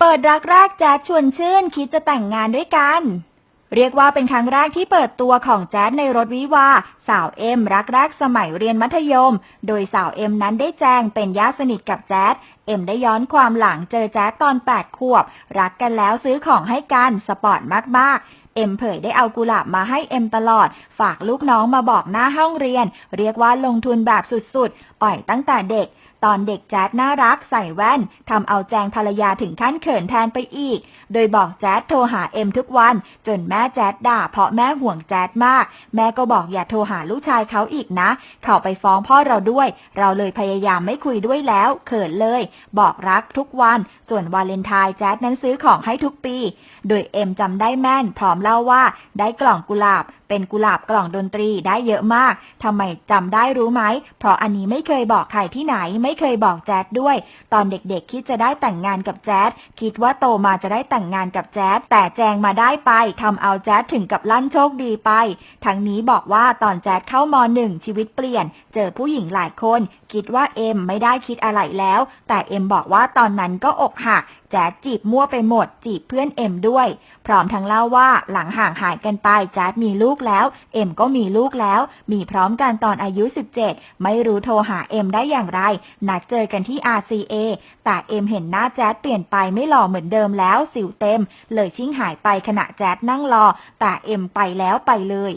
เปิดรักแรกแจ๊ดชวนชื่นคิดจะแต่งงานด้วยกัน เรียกว่าเป็นครั้งแรกที่เปิดตัวของแจ๊ดในรถวิวาสาวเอ็มรักแรกสมัยเรียนมัธยม โดยสาวเอ็มนั้นได้แจ้งเป็นญาติสนิทกับแจ๊ดเอ็มได้ย้อนความหลังเจอแจ๊ดตอน 8 ขวบ รักกันแล้วซื้อของให้กันสปอร์ตมากๆเอ็มเผยได้เอากุหลาบมาให้เอ็มตลอด ฝากลูกน้องมาบอกหน้าห้องเรียน เรียกว่าลงทุนแบบสุดๆ อ่อยตั้งแต่เด็กตอนเด็กแจ๊ดน่ารักใส่แว่นทำเอาแจงภรรยาถึงขั้นเขินแทนไปอีก โดยบอกแจ๊ดโทรหาเอ็มทุกวัน จนแม่แจ๊ดด่าเพราะแม่ห่วงแจ๊ดมาก แม่ก็บอกอย่าโทรหาลูกชายเขาอีกนะ เขาไปฟ้องพ่อเราด้วย เราเลยพยายามไม่คุยด้วยแล้ว เขินเลย บอกรักทุกวัน ส่วนวาเลนไทน์แจ๊ดนั้นซื้อของให้ทุกปี โดยเอ็มจำได้แม่นพร้อมเล่าว่าได้กล่องกุหลาบเป็นกุหลาบกล่องดนตรีได้เยอะมากทำไมจำได้รู้ไหม เพราะอันนี้ไม่เคยบอกใครที่ไหน ไม่เคยบอกแจ๊ดด้วย ตอนเด็กๆคิดจะได้แต่งงานกับแจ๊ดคิดว่าโตมาจะได้แต่งงานกับแจ๊ดแต่แจงมาได้ไปทำเอาแจ๊ดถึงกับลั่นโชคดีไป ทั้งนี้บอกว่าตอนแจ๊ดเข้ามหนึ่งชีวิตเปลี่ยน เจอผู้หญิงหลายคน คิดว่าเอ็มไม่ได้คิดอะไรแล้ว แต่เอ็มบอกว่าตอนนั้นก็อกหักแจ๊ดจีบมั่วไปหมด จีบเพื่อนเอ็มด้วย พร้อมทั้งเล่าว่าหลังห่างหายกันไปแจ๊ดมีลูกแล้ว เอ็มก็มีลูกแล้ว มีพร้อมกันตอนอายุ 17 ไม่รู้โทรหาเอ็มได้อย่างไร นัดเจอกันที่ RCA แต่เอ็มเห็นหน้าแจ๊ดเปลี่ยนไปไม่หล่อเหมือนเดิมแล้วสิวเต็ม เลยชิ่งหายไปขณะแจ๊ดนั่งรอแต่เอ็มไปแล้วไปเลย